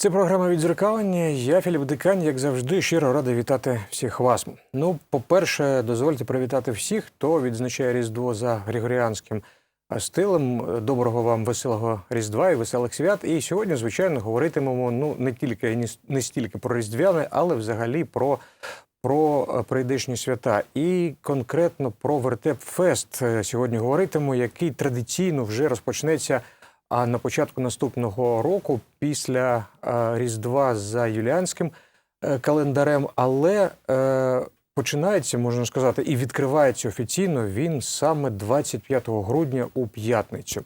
Це програма відзеркалення. Я Філіп Дикань, як завжди, щиро радий вітати всіх вас. Ну, по-перше, дозвольте привітати всіх, хто відзначає Різдво за григоріанським е, стилем. Доброго вам веселого Різдва і веселих свят. І сьогодні, звичайно, говоритимемо ну не тільки не стільки про різдвяне, але взагалі про. Про е, прийдешні свята і конкретно про вертеп фест сьогодні говоритиму, який традиційно вже розпочнеться а на початку наступного року, після е, Різдва за юліанським е, календарем, але е, починається, можна сказати, і відкривається офіційно він саме 25 грудня у п'ятницю.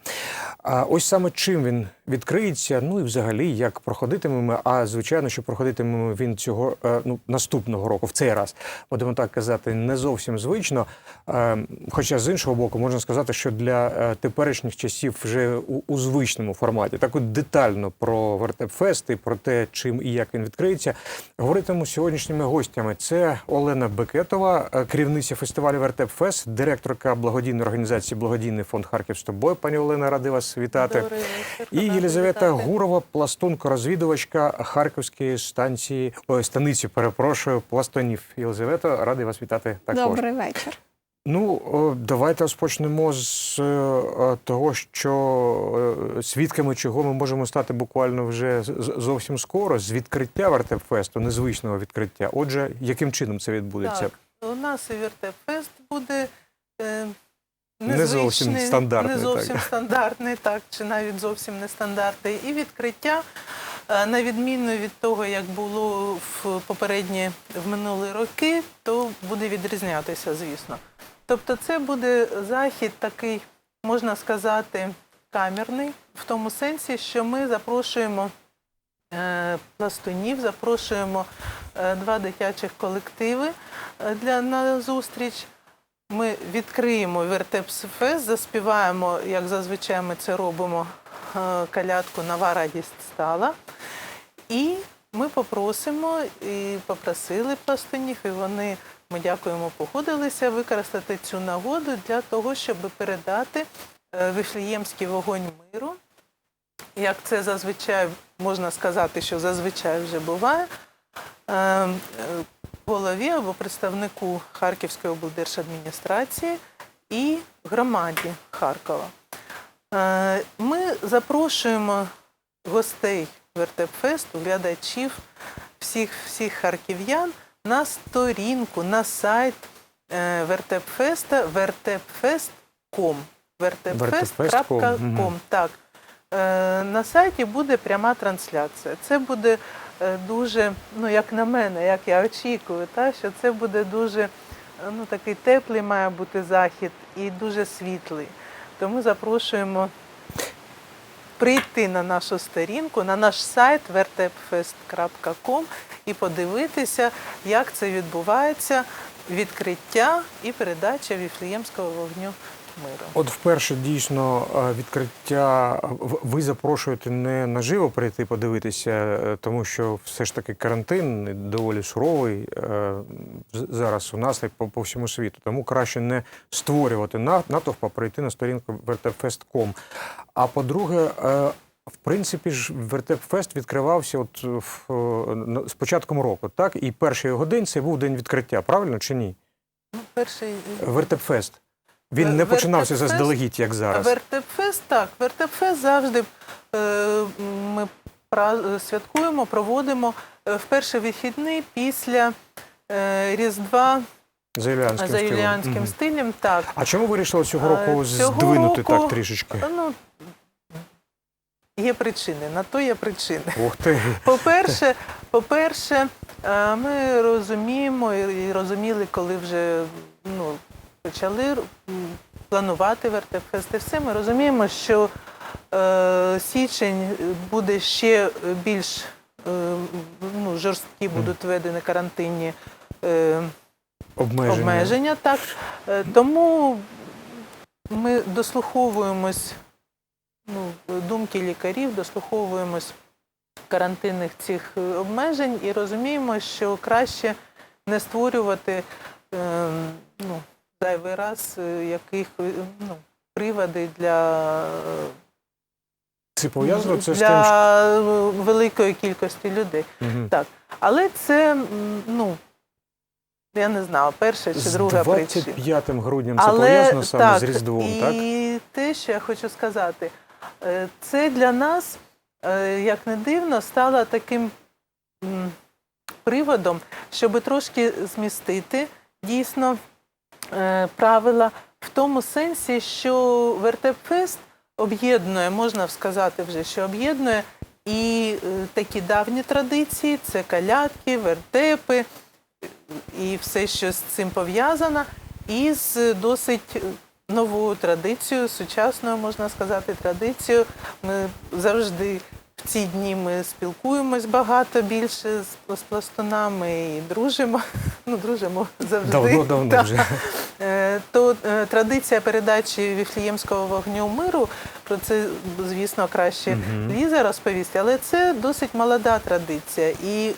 А ось саме чим він відкриється, ну і взагалі як проходитимемо. А звичайно, що проходитиме він цього е, ну, наступного року, в цей раз, будемо так казати, не зовсім звично. Е, Хоча з іншого боку, можна сказати, що для е, теперішніх часів вже у, у звичному форматі, так от детально про Вертепфест і про те, чим і як він відкриється, говоритиму сьогоднішніми гостями. Це Олена Бекетова, е, керівниця фестивалю Вертепфест, директорка благодійної організації Благодійний фонд Харків з тобою. Пані Олена, ради вас вітати. Добрий вечір. І Єлізавета Гурова, пластунко-розвідувачка Харківської станції ой, станиці, перепрошую, пластунів. Єлизавета, радий вас вітати також. Добрий вечір. Ну, давайте розпочнемо з е, е, того, що е, свідками чого ми можемо стати буквально вже зовсім скоро, з відкриття Вертепфесту, незвичного відкриття. Отже, яким чином це відбудеться? Так, у нас і Вертепфест буде е, Не зовсім незвичний, стандартний, Не зовсім так. стандартний, так, чи навіть зовсім не стандартний. І відкриття, е, на відміну від того, як було в попередні в минулі роки, то буде відрізнятися, звісно. Тобто, це буде захід такий, можна сказати, камерний, в тому сенсі, що ми запрошуємо е, пластунів, запрошуємо е, два дитячих колективи е, для на зустріч. Ми відкриємо Вертепсфест, заспіваємо, як зазвичай ми це робимо, калядку Нова радість стала. І ми попросимо і попросили пластунів, і вони, ми дякуємо, погодилися використати цю нагоду для того, щоб передати е, Вифлеємський вогонь миру як це зазвичай можна сказати, що зазвичай вже буває, е, е, голові або представнику Харківської облдержадміністрації і громаді Харкова. Ми запрошуємо гостей Вертепфесту, глядачів, всіх, всіх харків'ян на сторінку, на сайт е, Вертепфеста vertepfest.com. Vertepfest.com. Так. Е, На сайті буде пряма трансляція. Це буде е, дуже, ну як на мене, як я очікую, та, що це буде дуже ну, такий теплий має бути захід і дуже світлий. Тому запрошуємо прийти на нашу сторінку, на наш сайт vertepfest.com і подивитися, як це відбувається, відкриття і передача Віфлеємського вогню миру. От вперше дійсно е, відкриття в- ви запрошуєте не наживо прийти подивитися, е, тому що все ж таки карантин доволі суровий е, зараз у нас і по, по всьому світу. Тому краще не створювати на- натовп, а прийти на сторінку vertepfest.com. А по-друге, е, в принципі ж Вертепфест відкривався от в, е, з початком року, так? І перший його день це був день відкриття, правильно чи ні? Ну, перший Вертепфест. Він не Е, починався заздалегідь, як зараз. Вертепфест, так, Вертепфест завжди е, ми святкуємо, проводимо е, в перший вихідний після е, Різдва За юліанським за стилем. юліанським Мгм. стилем. Так. А чому вирішили цього Е, року цього здвинути року- так трішечки? Ну, є причини, на то є причини. Ух ти. По-перше, по-перше, е, ми розуміємо і і розуміли, коли вже ну, почали планувати вертепфест і все, ми розуміємо, що е, січень буде ще більш е, ну, жорсткі будуть введені карантинні е, Обмеження. обмеження. Так. Е, Тому ми дослуховуємось ну, думки лікарів, дослуховуємось карантинних цих е, обмежень і розуміємо, що краще не створювати е, ну, зайвий раз е, яких е, ну, приводи для е, Це пов'язано це з тим, що для великої кількості людей. Мгм. Так. Але це, ну, я не знаю, перша чи з друга причина. 25 грудням це Але пов'язано саме так, з Різдвом, і так? те, що я хочу сказати, е, це для нас, е, як не дивно, стало таким м, приводом, щоб трошки змістити дійсно правила в тому сенсі, що Вертепфест об'єднує, можна сказати вже, що об'єднує і е, такі давні традиції, це калятки, вертепи і все, що з цим пов'язано, і з досить новою традицією, сучасною, можна сказати, традицією. Ми завжди в ці дні ми спілкуємось багато більше з, пластунами і дружимо. Ну, дружимо завжди. Давно-давно Так. вже. Е, То е, традиція передачі Віфліємського вогню миру, про це, звісно, краще Мгм. Ліза розповість, але це досить молода традиція. І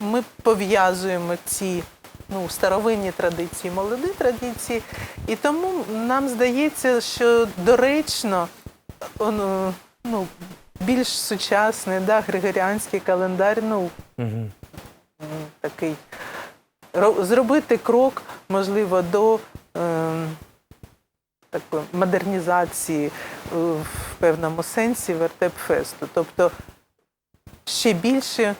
ми пов'язуємо ці ну, старовинні традиції, молоді традиції. І тому нам здається, що доречно е, ну, більш сучасний, да, григоріанський календар, ну, м, такий зробити крок, можливо, до ем, такої модернізації е, в певному сенсі вертепфесту. Тобто ще більше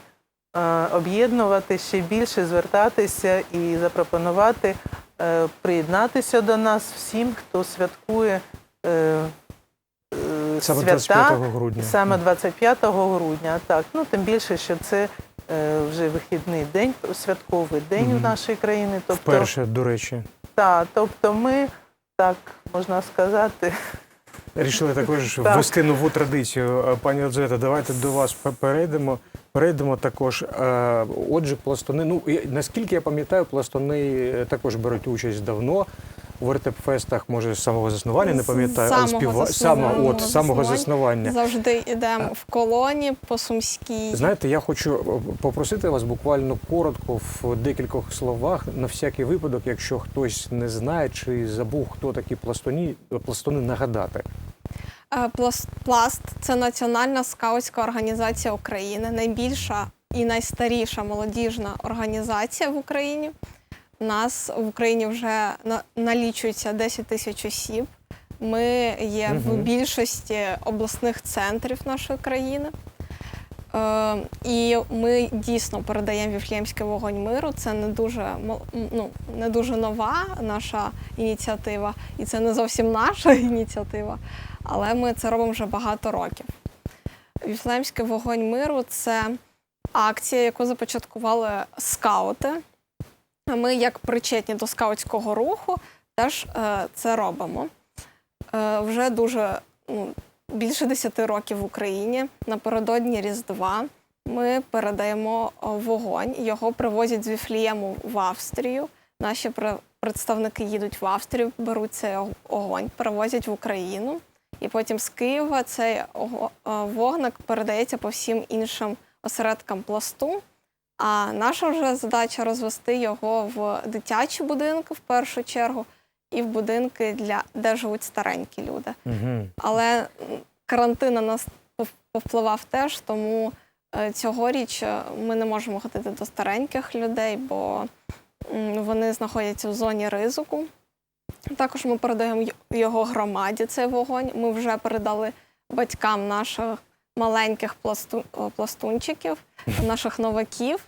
е, об'єднувати, ще більше звертатися і запропонувати е, приєднатися до нас всім, хто святкує е, е, Саме свята 25 грудня. Саме 25 грудня, так. Ну тим більше, що це е, вже вихідний день, святковий день Мгм. в нашої країни. Тобто, Вперше, до речі. та, тобто ми, так можна сказати, Рішили також ввести нову традицію. Е, Пані Одзета, давайте до вас пе- перейдемо. Перейдемо також. Е, Отже, пластуни. Ну наскільки я пам'ятаю, пластуни е, також беруть участь давно у вертепфестах, може з самого заснування, не пам'ятаю, але співа... заснування. саме от самого Заснування. Завжди йдемо в колоні по Сумській. Знаєте, я хочу попросити вас буквально коротко в декількох словах на всякий випадок, якщо хтось не знає чи забув, хто такі пластуні, пластуни нагадати. Е, Пласт, це національна скаутська організація України, найбільша і найстаріша молодіжна організація в Україні. У нас в Україні вже налічується 10 тисяч осіб. Ми є в більшості обласних центрів нашої країни. Е, і ми дійсно передаємо Віфлеємський вогонь миру. Це не дуже ну, не дуже нова наша ініціатива, і це не зовсім наша ініціатива, але ми це робимо вже багато років. Віфлеємський вогонь миру це акція, яку започаткували скаути. Ми, як причетні до скаутського руху, теж е, це робимо. Е, вже дуже ну, більше 10 років в Україні. Напередодні Різдва ми передаємо вогонь. Його привозять з Віфлієму в Австрію. Наші пре- представники їдуть в Австрію, беруть цей огонь, перевозять в Україну. І потім з Києва цей е, вогник передається по всім іншим осередкам пласту. А наша вже задача розвести його в дитячі будинки в першу чергу і в будинки, для, де живуть старенькі люди. Угу. Але карантин на нас повпливав теж, тому е, цьогоріч е, ми не можемо ходити до стареньких людей, бо вони знаходяться в зоні ризику. Також ми передаємо його громаді цей вогонь. Ми вже передали батькам наших маленьких пласту, пластунчиків, наших новаків.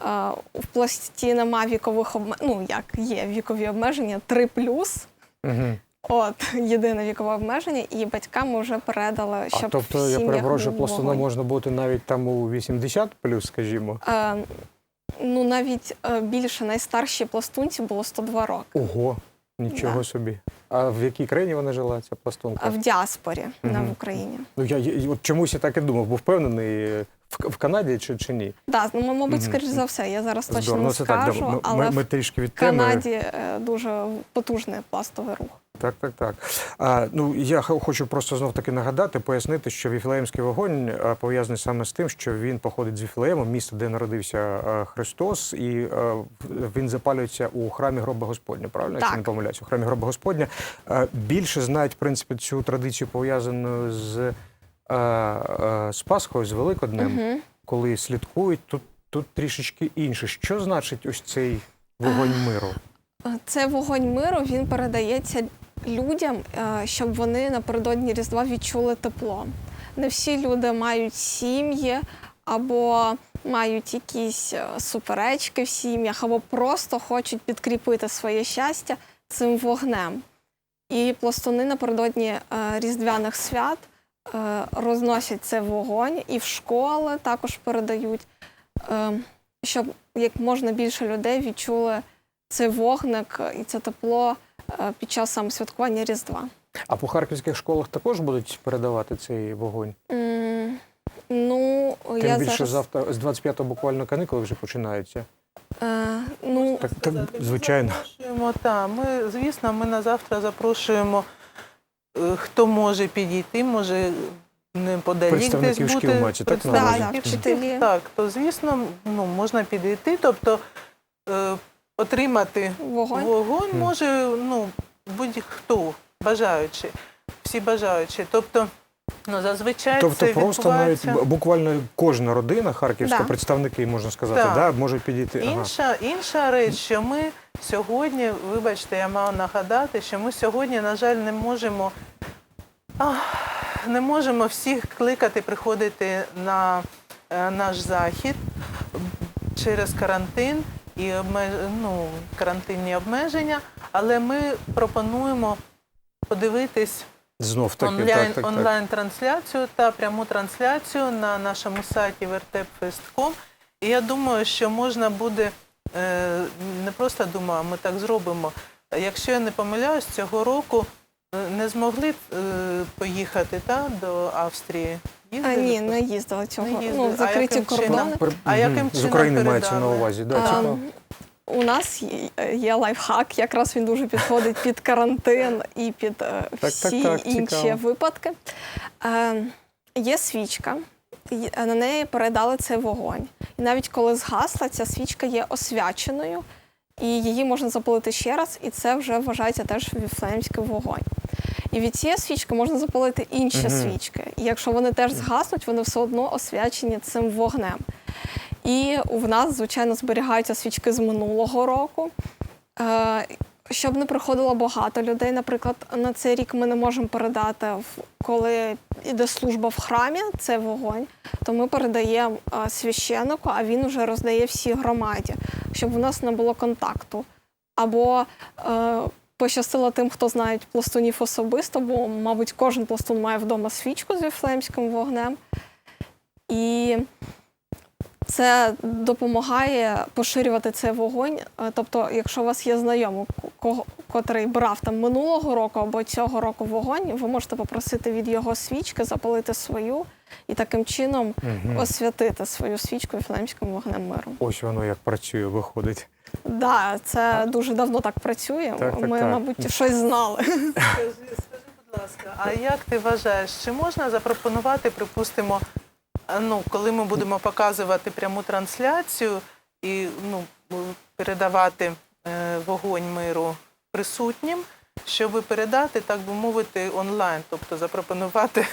Е, В пласті нема вікових обмежень, ну як є вікові обмеження 3 Угу. От єдине вікове обмеження, і батькам ми вже передали, А щоб тобто, я перепрошую, був пластуном можна бути навіть там у 80 плюс, скажімо. Е, ну навіть е, більше найстарші пластунці було 102 роки. Ого, нічого Да. собі. А в якій країні вона жила, ця пластунка? А в діаспорі, не Мгм. в Україні. Ну я, я от чомусь я так і думав, був впевнений в, в Канаді чи, чи ні. Да, ну, мабуть, Мгм. скоріш за все, я зараз точно Здорово. не Ну, це так, скажу, ми, але ми, ми трішки від в теми. Канаді е, дуже потужний пластовий рух. Так, так, так. А, ну, я хочу просто знов таки нагадати, пояснити, що Віфлеємський вогонь пов'язаний саме з тим, що він походить з Віфлеєму, міста, де народився Христос, і а, в- він запалюється у храмі гроба Господня, правильно? Якщо не помиляюсь, у храмі гроба Господня. А, більше знають, в принципі, цю традицію пов'язану з е, е, з Пасхою, з Великоднем, Угу. коли слідкують, тут, тут трішечки інше. Що значить ось цей вогонь миру? Це вогонь миру, він передається людям, е, щоб вони напередодні Різдва відчули тепло. Не всі люди мають сім'ї або мають якісь е, суперечки в сім'ях, або просто хочуть підкріпити своє щастя цим вогнем. І пластуни напередодні е, різдвяних свят розносять цей вогонь і в школи також передають, е, щоб як можна більше людей відчули цей вогник і це тепло е, під час саме святкування Різдва. А по харківських школах також будуть передавати цей вогонь? М, Ну, Тим я більше зараз, завтра з 25-го буквально канікули вже починаються. е, ну, Так, так звичайно. Запрошуємо, та, ми, звісно, ми на завтра запрошуємо, е, хто може підійти, може неподалік десь Представників бути. шкіл мається, так? Да, да, вчителі. Так, то звісно, ну, можна підійти, тобто е, отримати вогонь. вогонь може ну, будь-хто бажаючи, всі бажаючі. Тобто, ну, зазвичай Тобто це просто навіть відбувається. буквально кожна родина харківська, Да. представники, можна сказати, Так. да, можуть підійти. Ага. Інша, інша реч, що ми сьогодні, вибачте, я маю нагадати, що ми сьогодні, на жаль, не можемо, ах, не можемо всіх кликати, приходити на е, наш захід через карантин і обмеж... ну, карантинні обмеження, але ми пропонуємо подивитись Знов таки, онлайн, так, так, так. онлайн-трансляцію та пряму трансляцію на нашому сайті vertepfest.com. І я думаю, що можна буде е, не просто думаю, а ми так зробимо. Якщо я не помиляюсь, цього року е, не змогли е, поїхати та, до Австрії. А, ні, не їздила цього. Не їздили. Ну, А закриті яким чином? кордони. А яким з чином України мається на передали? увазі? Да, А, цікаво. У нас є- є лайфхак, якраз він дуже підходить під карантин і під е, так, всі так, інші цікаво. випадки. Е, є свічка, і на неї передали цей вогонь. І навіть коли згасла, ця свічка є освяченою, і її можна запалити ще раз, і це вже вважається теж віфлеємський вогонь. І від цієї свічки можна запалити інші Мгм. свічки. І якщо вони теж згаснуть, вони все одно освячені цим вогнем. І в нас, звичайно, зберігаються свічки з минулого року. Е, Щоб не приходило багато людей, наприклад, на цей рік ми не можемо передати, коли йде служба в храмі, це вогонь, то ми передаємо е, священнику, а він вже роздає всій громаді, щоб у нас не було контакту. Або е, пощастило тим, хто знає пластунів особисто, бо, мабуть, кожен пластун має вдома свічку з віфлеємським вогнем. І це допомагає поширювати цей вогонь. Е, Тобто, якщо у вас є знайомий, кого, котрий брав там минулого року або цього року вогонь, ви можете попросити від його свічки запалити свою і таким чином Мгм. освятити свою свічку віфлеємським вогнем миру. Ось воно як працює, виходить. Да, це дуже давно так працює. Так, так, Ми, так. мабуть, щось знали. Скажи, скажи, будь ласка, а як ти вважаєш, чи можна запропонувати, припустимо, ну, коли ми будемо показувати пряму трансляцію і ну, передавати е, вогонь миру присутнім, щоб передати, так би мовити, онлайн, тобто запропонувати,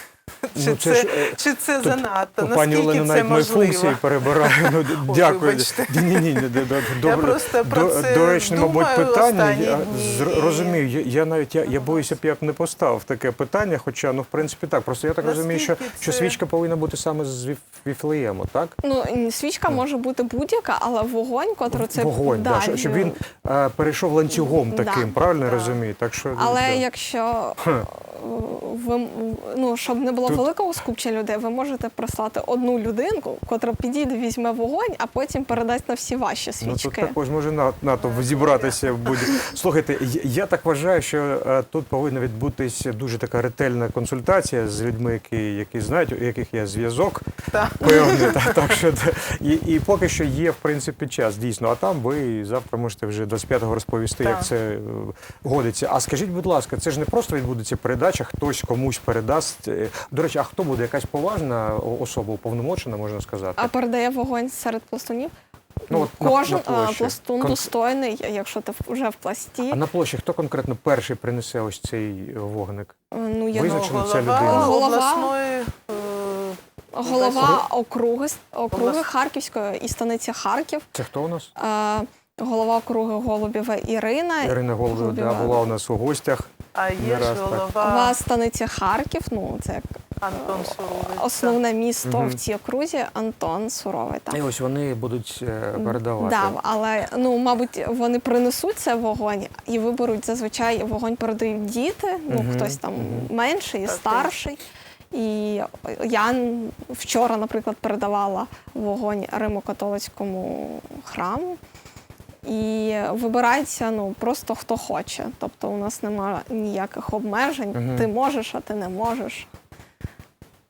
чи, Ну, це це, е, чи це тут занадто, Пані Олено, це навіть мої можливо? функції перебираю. Ну, дякую. Ні, ні, ні, добре. просто про До- це Доречне, мабуть, питання. останні Я розумію, я, я навіть я, я боюся б я б не поставив таке питання, хоча ну в принципі так. Просто я так розумію, що, що свічка повинна бути саме з Віф- Віфлеєму, так? Ну, свічка може бути будь-яка, але вогонь, котрий це Вогонь, да, щоб- щоб він е, перейшов ланцюгом Да. таким, правильно Да. розумію? Так що Але да. якщо ви ну щоб не було Тут- великого скупчення людей, ви можете прислати одну людинку, котра підійде, візьме вогонь, а потім передасть на всі ваші Ну, тут також може на- натовп зібратися в будь Слухайте, я- я так вважаю, що е, тут повинна відбутися дуже така ретельна консультація з людьми, які, які знають, у яких є зв'язок певний. Та, так що і, і поки що є в принципі час дійсно. А там ви завтра можете вже 25-го розповісти, як це е, годиться. А скажіть, будь ласка, це ж не просто відбудеться передача, хтось комусь передасть. Е, До речі, а хто буде? Якась поважна особа, уповномочена, можна сказати? А передає вогонь серед пластунів. Ну, от Кожен на а, площі. пластун Кон- достойний, якщо ти вже в пласті. А на площі хто конкретно перший принесе ось цей е, вогник? Ну, я Визначено. Ну, ця голова людина. Голова. обласної е, голова округи, округи Облас- Харківської і станиці Харків, Це хто у нас? е, голова округи Голубєва Ірина. Ірина Голубева да, була у нас у гостях. А є ж голова Голова станиці Харків, ну це як Антон Суровий. основне місто Мгм. в цій окрузі Антон Суровий. Так. І ось вони будуть е, передавати. Да, але ну, мабуть, вони принесуть це вогонь і виберуть зазвичай вогонь передають діти. Ну Мгм, хтось там мгм. менший, Так, старший. І я вчора, наприклад, передавала вогонь Римо-католицькому храму. І вибирається ну просто хто хоче. Тобто у нас немає ніяких обмежень. Мгм. Ти можеш, а ти не можеш.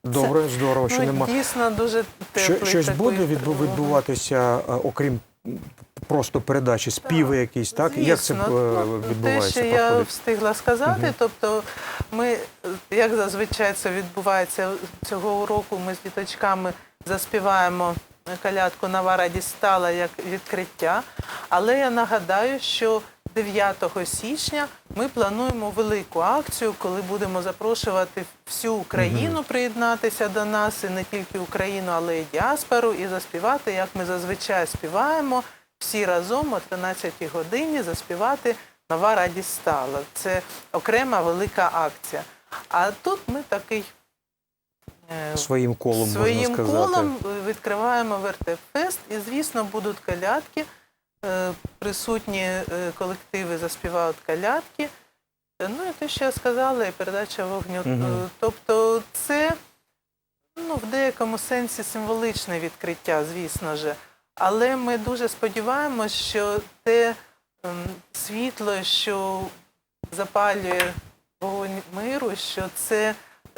Добре, здорово, що ну, нема. дійсно дуже теплий Що, щось такий буде відбу- відбуватися, е, окрім м, просто передачі, співи якісь, так? Як це Звісно. е, Ну, відбувається? Те, що я проходить? встигла сказати, тобто ми, е, як зазвичай це відбувається цього року, ми з діточками заспіваємо калядку «Нова радість стала» як відкриття. Але я нагадаю, що 9 січня ми плануємо велику акцію, коли будемо запрошувати всю Україну приєднатися до нас, і не тільки Україну, але й діаспору, і заспівати, як ми зазвичай співаємо, всі разом о 13 годині заспівати Нова радість стала. Це окрема велика акція. А тут ми такий Своїм колом, своїм можна сказати. колом відкриваємо вертепфест, і звісно будуть колядки. Е, Присутні е, колективи заспівають колядки. Е, Ну і те, що я сказала, і передача вогню. Е, Тобто, це ну, в деякому сенсі символичне відкриття, звісно ж. Але ми дуже сподіваємось, що те ем, світло, що запалює вогонь миру, що це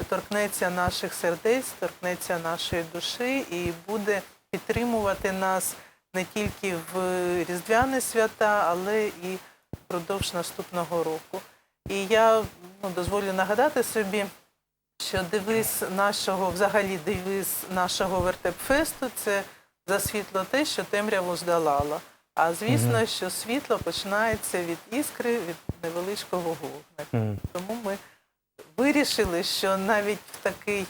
торкнеться наших сердець, торкнеться нашої душі і буде підтримувати нас не тільки в різдвяні свята, але і впродовж наступного року. І я ну, дозволю нагадати собі, що девиз нашого, взагалі девиз нашого вертепфесту це за світло те, що темряву здолало. А звісно, Мгм. що світло починається від іскри, від невеличкого вогника. Мгм. Тому ми вирішили, що навіть в такий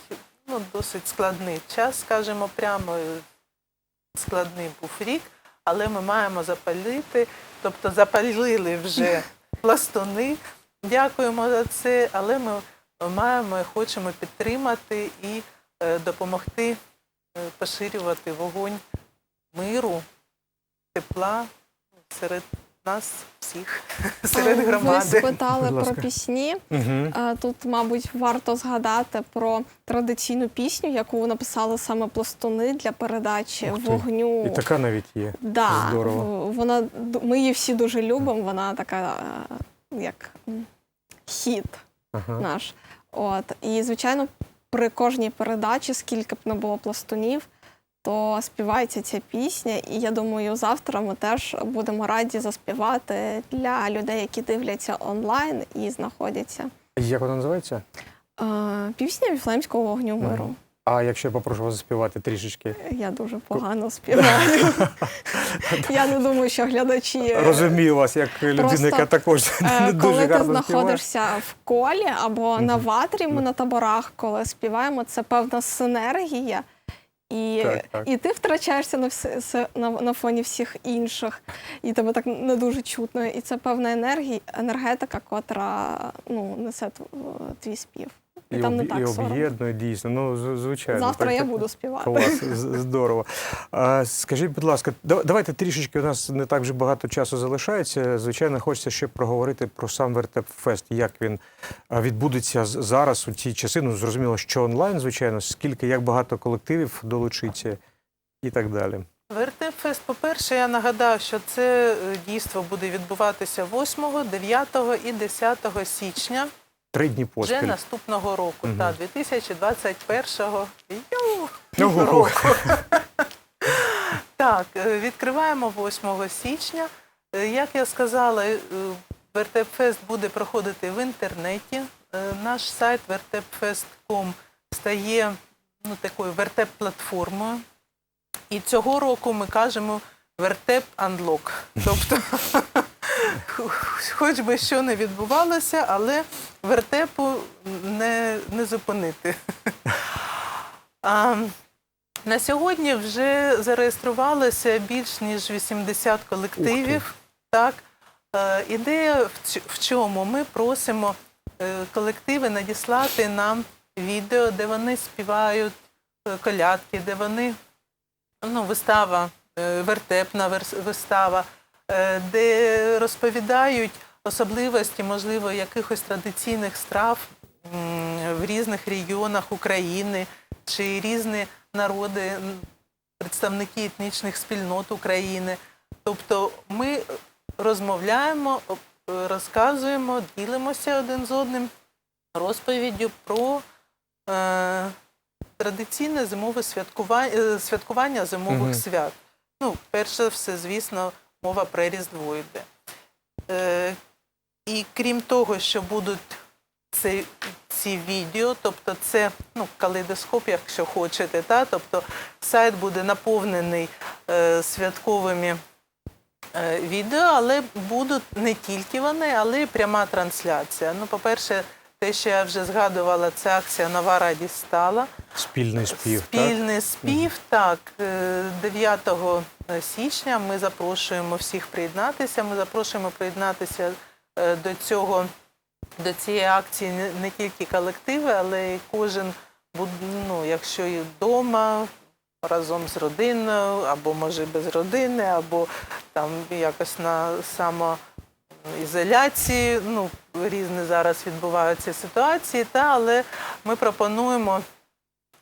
ну, досить складний час, скажімо прямо, складний був рік, але ми маємо запалити, тобто запалили вже пластуни. Дякуємо за це, але ми маємо і хочемо підтримати і е, допомогти е, поширювати вогонь миру, тепла серед нас всіх, серед А, Ви спитали про пісні. Тут, мабуть, варто згадати про традиційну пісню, яку написали саме пластуни для передачі вогню. І така навіть є. Да, Здорово. Вона ми її всі дуже любимо. Вона така, як Ага. наш. От і звичайно, при кожній передачі, скільки б не було пластунів, то співається ця пісня. І я думаю, завтра ми теж будемо раді заспівати для людей, які дивляться онлайн і знаходяться. Як вона називається? Е, Пісня Віфлеємського вогню Мгм. миру. А якщо я попрошу вас заспівати трішечки? Я дуже погано співаю. Я не думаю, що глядачі. Розумію вас, як людина, яка також Е, не дуже Коли ти гарно співає. знаходишся в колі або на Мгм. ватрі, ми на таборах, коли співаємо, це певна синергія. І, Так, так. і ти втрачаєшся на, все, на, на фоні всіх інших, і тебе так не дуже чутно. І це певна енергія, енергетика, котра ну, несе тв- твій спів. І, І, там не об- так і об'єднує дійсно. Ну, звичайно. Завтра так, я буду співати. Клас, здорово. А, скажіть, будь ласка, давайте трішечки, у нас не так вже багато часу залишається. Звичайно, хочеться ще проговорити про сам Вертепфест, як він відбудеться зараз у ці часи. Ну, зрозуміло, що онлайн, звичайно, скільки, як багато колективів долучиться і так далі. Вертепфест, по-перше, я нагадаю, що це е, дійство буде відбуватися 8, 9 і 10 січня Три дні вже наступного року, Мгм. та 2021 Ю, Ого. року. Так, відкриваємо 8 січня. Е, Як я сказала, е, Вертепфест буде проходити в інтернеті. Е, Наш сайт vertepfest.com стає ну, такою вертеп-платформою. І цього року ми кажемо вертеп Unlock. Тобто, хоч би що не відбувалося, але вертепу не, не зупинити. А, На сьогодні вже зареєструвалося більш ніж 80 колективів. Так. Е, Ідея в в чому? Ми просимо е, колективи надіслати нам відео, де вони співають е, колядки, де вони ну, вистава, вертепна вистава, де розповідають особливості, можливо, якихось традиційних страв в різних регіонах України чи різні народи, представники етнічних спільнот України. Тобто ми розмовляємо, розказуємо, ділимося один з одним розповіддю про е, традиційне зимове святкування, святкування зимових Мгм. свят. Ну, перш за все, звісно, мова про Різдво йде. Е, і крім того, що будуть ці, ці відео, тобто це ну, калейдоскоп, якщо хочете, та? тобто сайт буде наповнений е, святковими е, відео, але будуть не тільки вони, але й пряма трансляція. Ну, по-перше, те, що я вже згадувала, це акція Нова радість стала. Спільний спів, так? Спільний спів, так. е, 9 січня ми запрошуємо всіх приєднатися. Ми запрошуємо приєднатися е, до цього, до цієї акції не, тільки колективи, але й кожен, ну, якщо і вдома, разом з родиною, або може без родини, або там якось на самоізоляції. Ну, різні зараз відбуваються ситуації, та, але ми пропонуємо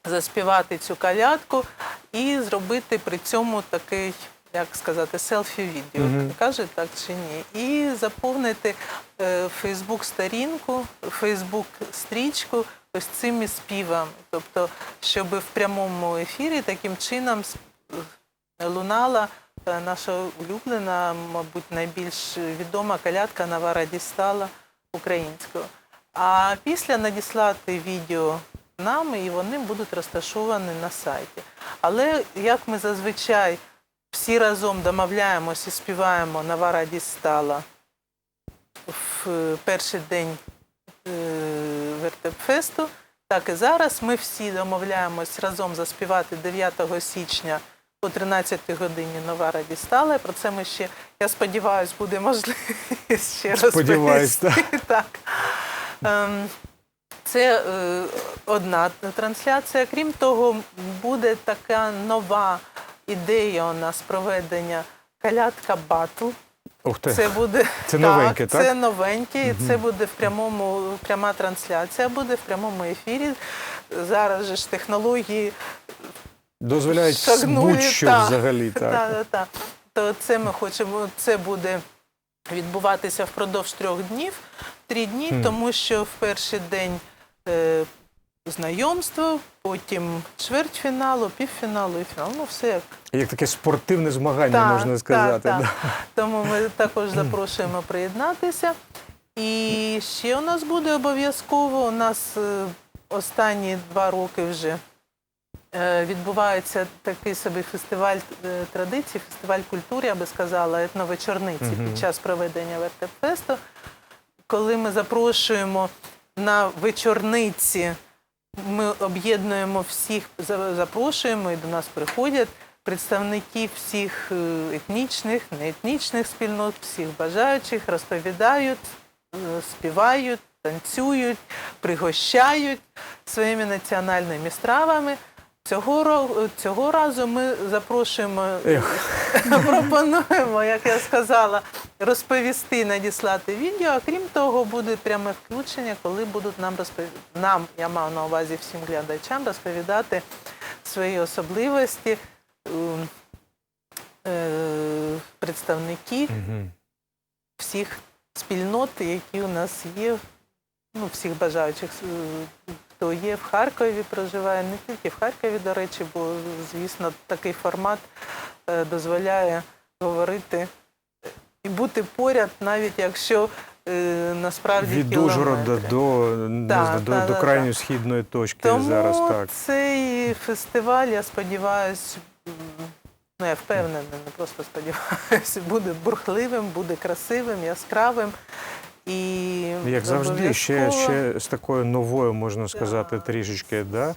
заспівати цю калядку і зробити при цьому такий, як сказати, селфі-відео. Мгм. Кажуть так чи ні? І заповнити е, Фейсбук-сторінку, Фейсбук-стрічку ось цими співами. Тобто, щоб в прямому ефірі таким чином лунала е, наша улюблена, мабуть, найбільш відома калядка Нова радість стала українською. А після надіслати відео нам, і вони будуть розташовані на сайті. Але як ми зазвичай всі разом домовляємось і співаємо Нова радість стала в е, перший день е, вертепфесту, так і зараз ми всі домовляємось разом заспівати 9 січня о 13 годині Нова радість стала. Про це ми ще, я сподіваюся, буде можливість ще Сподіваюсь, розповісти. так. Ем, це е, одна трансляція. Крім того, буде така нова ідея у нас проведення калядка батл. Ух ти. Це буде Це новеньке, так? Це новеньке, і це буде в прямому пряма трансляція, буде в прямому ефірі. Зараз же ж технології Дозволяють будь-що та, взагалі. Так. Та, та. То це ми хочемо, це буде відбуватися впродовж трьох днів, три дні, Хм. тому що в перший день знайомство, потім чвертьфіналу, півфіналу і фінал. Ну, все як Як таке спортивне змагання, Так, можна сказати. так, так. Тому ми також запрошуємо приєднатися. І ще у нас буде обов'язково. У нас е, останні два роки вже е, відбувається такий собі фестиваль е, традицій, фестиваль культури, я би сказала, етновечорниці під час проведення вертепфесту, коли ми запрошуємо на вечорниці, ми об'єднуємо всіх, за- запрошуємо і до нас приходять представники всіх е, етнічних, неетнічних спільнот, всіх бажаючих, розповідають, е, співають, танцюють, пригощають своїми національними стравами. Цього, цього разу ми запрошуємо, Ех. пропонуємо, як я сказала, розповісти, надіслати відео. А крім того, буде пряме включення, коли будуть нам розповідати, нам, я маю на увазі всім глядачам, розповідати свої особливості ем, е, представники всіх спільнот, які у нас є, ну, всіх бажаючих, хто є в Харкові, проживає, не тільки в Харкові, до речі, бо, звісно, такий формат е, дозволяє говорити і бути поряд, навіть якщо е, насправді Від Ужгорода до, знаю, до, так, до крайньої східної точки Тому зараз так. цей фестиваль, я сподіваюся, ну я впевнена, не просто сподіваюся, буде бурхливим, буде красивим, яскравим. І Як завжди, ще, ще з такою новою, можна сказати, трішечки, да?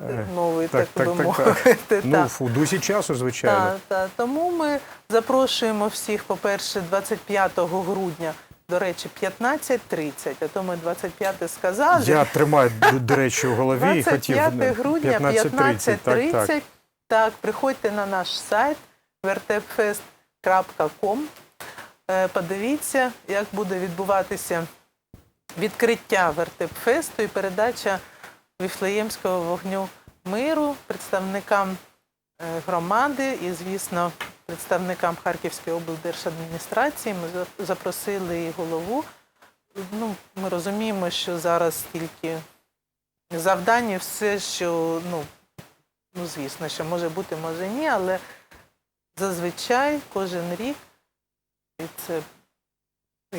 модерновий, так, так, так, би так, так. Ну, так. в дусі часу, звичайно. Так, так. Тому ми запрошуємо всіх, по-перше, 25 грудня, до речі, 15.30, а то ми 25 сказали. Я тримаю, до, речі, у голові і хотів 25 ну, грудня, 15.30. Так, так. Так, приходьте на наш сайт vertepfest.com. Е, Подивіться, як буде відбуватися відкриття Вертепфесту і передача Віфлеємського вогню миру представникам е, громади і, звісно, представникам Харківської облдержадміністрації. Ми запросили і голову. Ну, ми розуміємо, що зараз тільки завдання все, що ну, ну, звісно, що може бути, може ні, але зазвичай кожен рік, це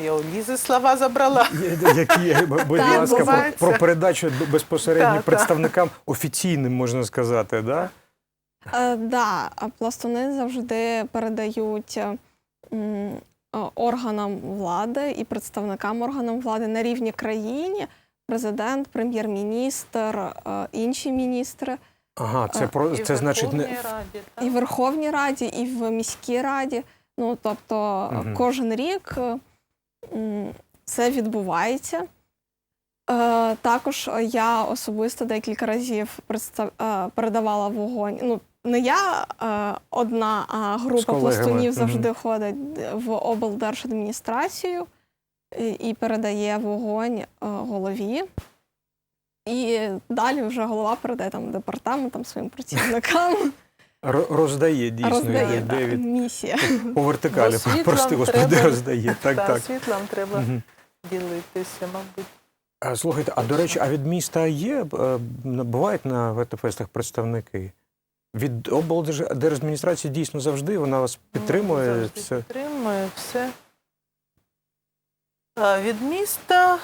я у Лізи слова забрала. Які, будь Так, ласка, про, бувається. про передачу безпосередньо Так, так. представникам офіційним, можна сказати, да? Е, да, а пластуни завжди передають е, м, е, органам влади і представникам органам влади на рівні країни. Президент, прем'єр-міністр, е, інші міністри Ага, це про І це значить не Раді, так? і в Верховній Раді, і в міській раді. Ну тобто Мгм. кожен рік е, це відбувається. Е, також я особисто декілька разів представ... е, передавала вогонь. Ну, не я е, одна, а група пластунів завжди ходить в облдержадміністрацію і, і передає вогонь е, голові. І далі вже голова передає там департаментам своїм працівникам. ро- роздає дійсно роздає йде так, від місія. по вертикалі. Бо Прости, господи, треба- роздає. Так, Та, так. світлом треба Мгм. ділитися, мабуть. А, Слухайте, а до речі, а від міста є, е, бувають на ВТФестах представники? Від облдержадміністрації дійсно завжди вона вас підтримує. Ну, завжди Це Підтримує все. А від міста,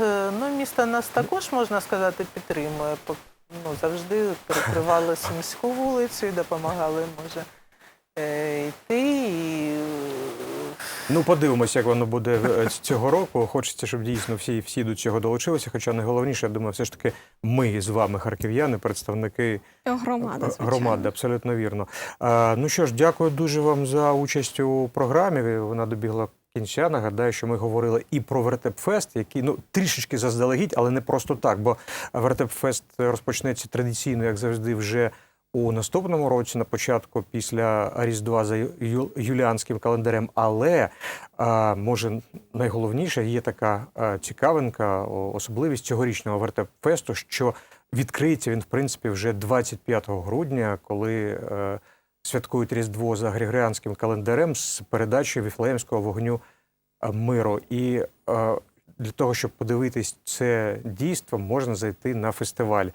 е, ну, місто нас також, можна сказати, підтримує. Ну, завжди перекривалися міську вулицю і допомагали, може, е, йти. І, ну подивимося, як воно буде е, цього року. Хочеться, щоб дійсно всі, всі до цього долучилися. Хоча найголовніше, я думаю, все ж таки ми з вами, харків'яни, представники Громада, Е, звичайно. Громади, абсолютно вірно. Ну що ж, дякую дуже вам за участь у програмі. Вона добігла кінця. Нагадаю, що ми говорили і про Вертепфест, який ну трішечки заздалегідь, але не просто так. Бо Вертепфест розпочнеться традиційно, як завжди, вже у наступному році, на початку після Різдва за юліанським календарем. Але може найголовніше є така цікавинка, особливість цьогорічного Вертепфесту, що відкриється він, в принципі, вже 25 грудня, коли е, святкують Різдво за Григоріанським календарем з передачею Віфлеємського вогню е, миру. І е, для того, щоб подивитись це дійство, можна зайти на фестиваль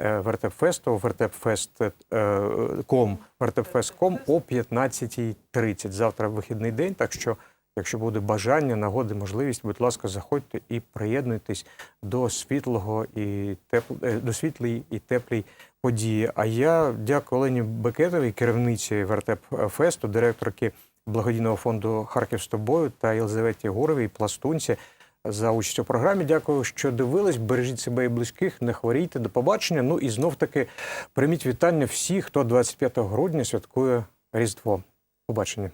е, Вертепфесту, вертепфест.ком, вертепфест.ком о 15.30. Завтра вихідний день, так що, якщо буде бажання, нагоди, можливість, будь ласка, заходьте і приєднуйтесь до світлого і тепл... е, до світлої і теплій події. А я дякую Олені Бекетовій, керівниці Вертепфесту, директорки благодійного фонду Харків з тобою та Єлизаветі Гуровій, пластунці. За участь у програмі. Дякую, що дивились. Бережіть себе і близьких, не хворійте. До побачення. Ну і знов таки прийміть вітання всіх, хто 25 грудня святкує Різдво. Побачення.